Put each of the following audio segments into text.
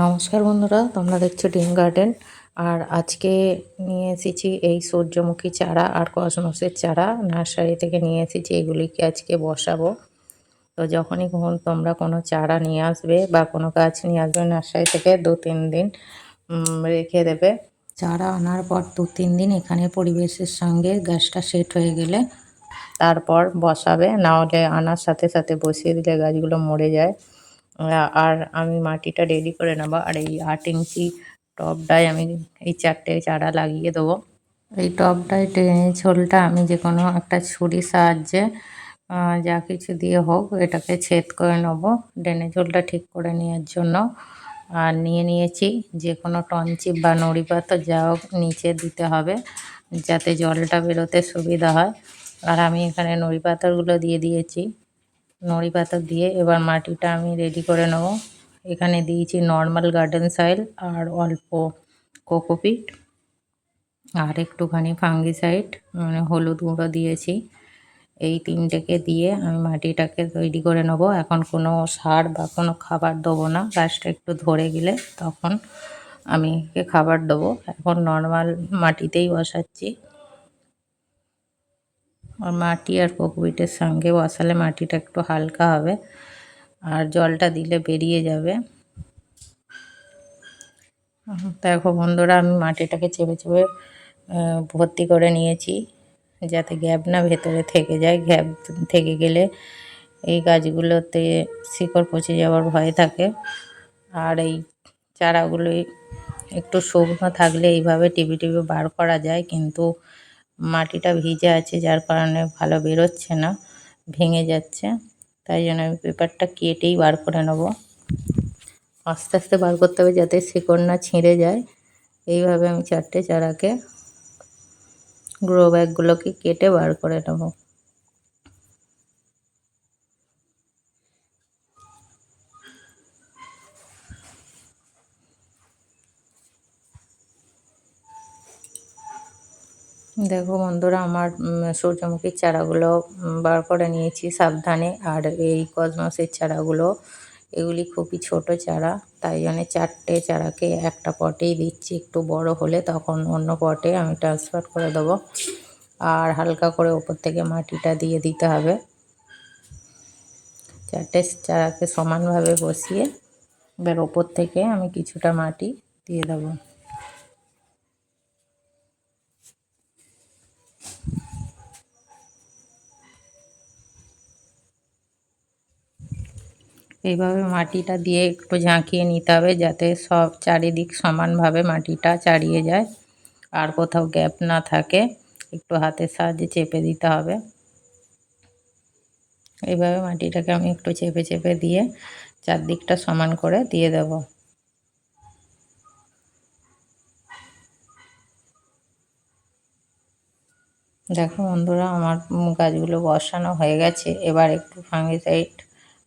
নমস্কার বন্ধুরা, তোমরা দেখছ ডিম গার্ডেন আর আজকে নিয়ে এসেছি এই সূর্যমুখী চারা আর কসমসের চারা। নার্সারি থেকে নিয়ে এসেছি, এগুলিকে আজকে বসাবো। তো যখনই কখন তোমরা কোনো চারা নিয়ে আসবে বা কোনো গাছ নিয়ে আসবে, নার্সারি থেকে দু তিন দিন রেখে দেবে। চারা আনার পর দু তিন দিন এখানে পরিবেশের সঙ্গে গাছটা সেট হয়ে গেলে তারপর বসাবে। না হলে আনার সাথে সাথে বসিয়ে দিলে গাছগুলো মরে যায়। আর আমি মাটিটা রেডি করে নেব। আর এই আট ইঞ্চি টবটায় আমি এই চারটে চারা লাগিয়ে দেবো। এই টবটায় ঝোলটা আমি যে কোনো একটা ছুরির সাহায্যে যা কিছু দিয়ে হোক এটাকে ছেদ করে নেব ডেনে ঝোলটা ঠিক করে নেওয়ার জন্য। আর নিয়ে নিয়েছি যে কোনো টনচিপ বা নড়ি পাতা যা হোক নিচে দিতে হবে যাতে জলটা বেরোতে সুবিধা হয়। আর আমি এখানে নড়ি পাতাগুলো দিয়ে দিয়েছি। নড়ি পাতা দিয়ে এবার মাটিটা আমি রেডি করে নেব। এখানে দিয়েছি নর্মাল গার্ডেন সাইল আর অল্প কোকোপিট আর একটুখানি ফাঙ্গিসাইড মানে হলুদ গুঁড়ো দিয়েছি। এই তিনটেকে দিয়ে আমি মাটিটাকে তৈরি করে নেব। এখন কোনো সার বা কোনো খাবার দেবো না গাছটা একটু ধরে গেলে তখন আমি খাবার দেবো। এখন নর্মাল মাটিতেই বসাচ্ছি। আর মাটি আর কোকোপিটের সঙ্গে বসালে মাটিটা একটু হালকা হবে আর জলটা দিলে বেরিয়ে যাবে। দেখো বন্ধুরা, আমি মাটিটাকে চেপে চেপে ভর্তি করে নিয়েছি যাতে গ্যাপ না ভেতরে থেকে যায়। গ্যাপ থেকে গেলে এই গাছগুলোতে শিকড় পচে যাওয়ার ভয় থাকে। আর এই চারাগুলোই একটু শুকনো থাকলে এইভাবে টিপে টিপে বার করা যায়, কিন্তু মাটিটা ভিজে আছে, যার কারণে ভালো বেরোচ্ছে না, ভেঙে যাচ্ছে। তাই জন্য আমি পেপারটা কেটেই বার করে নেব। আস্তে আস্তে বার করতে হবে যাতে শিকড় না ছিঁড়ে যায়। এইভাবে আমি চারটে চারাকে গ্রো ব্যাগগুলোকে কেটে বার করে নেব। দেখো বন্ধুরা, আমার সূর্যমুখীর চারাগুলো বার করে নিয়েছি সাবধানে। আর এই কসমসের চারাগুলো, এগুলি খুবই ছোট চারা, তাই জন্যে চারটে চারাকে একটা পটেই দিচ্ছি। একটু বড় হলে তখন অন্য পটে আমি ট্রান্সফার করে দেবো। আর হালকা করে ওপর থেকে মাটিটা দিয়ে দিতে হবে। চারটে চারাকে সমানভাবে বসিয়ে, এবার ওপর থেকে আমি কিছুটা মাটি দিয়ে দেবো। এইভাবে মাটিটা দিয়ে একটু ঝাঁকিয়ে নিতে হবে যাতে সব চারিদিক সমানভাবে মাটিটা চাড়িয়ে যায় আর কোথাও গ্যাপ না থাকে। একটু হাতের সাহায্যে চেপে দিতে হবে। এইভাবে মাটিটাকে আমি একটু চেপে চেপে দিয়ে চারদিকটা সমান করে দিয়ে দেব। দেখো বন্ধুরা, আমার গাছগুলো বসানো হয়ে গেছে। এবার একটু ফাঙ্গিসাইড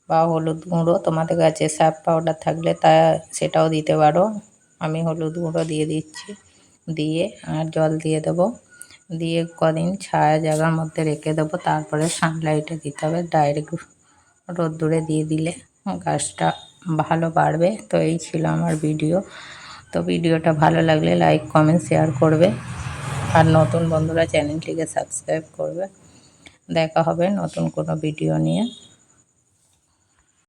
বা হলুদ গুঁড়ো তোমাদের কাছে সার্ফ পাউডার থাকলে তা সেটাও দিতে পারো। আমি হলুদ গুঁড়ো দিয়ে দিচ্ছি। দিয়ে আর জল দিয়ে দেবো। দিয়ে কদিন ছায়া জায়গার মধ্যে রেখে দেবো। তারপরে সানলাইটে দিতে হবে। ডাইরেক্ট রোদ্দুরে দিয়ে দিলে গাছটা ভালো বাড়বে। তো এই ছিল আমার ভিডিও তো ভিডিওটা ভালো লাগলে লাইক কমেন্ট শেয়ার করবে। আর নতুন বন্ধুরা চ্যানেলটিকে সাবস্ক্রাইব করবে। দেখা হবে নতুন কোনো ভিডিও নিয়ে।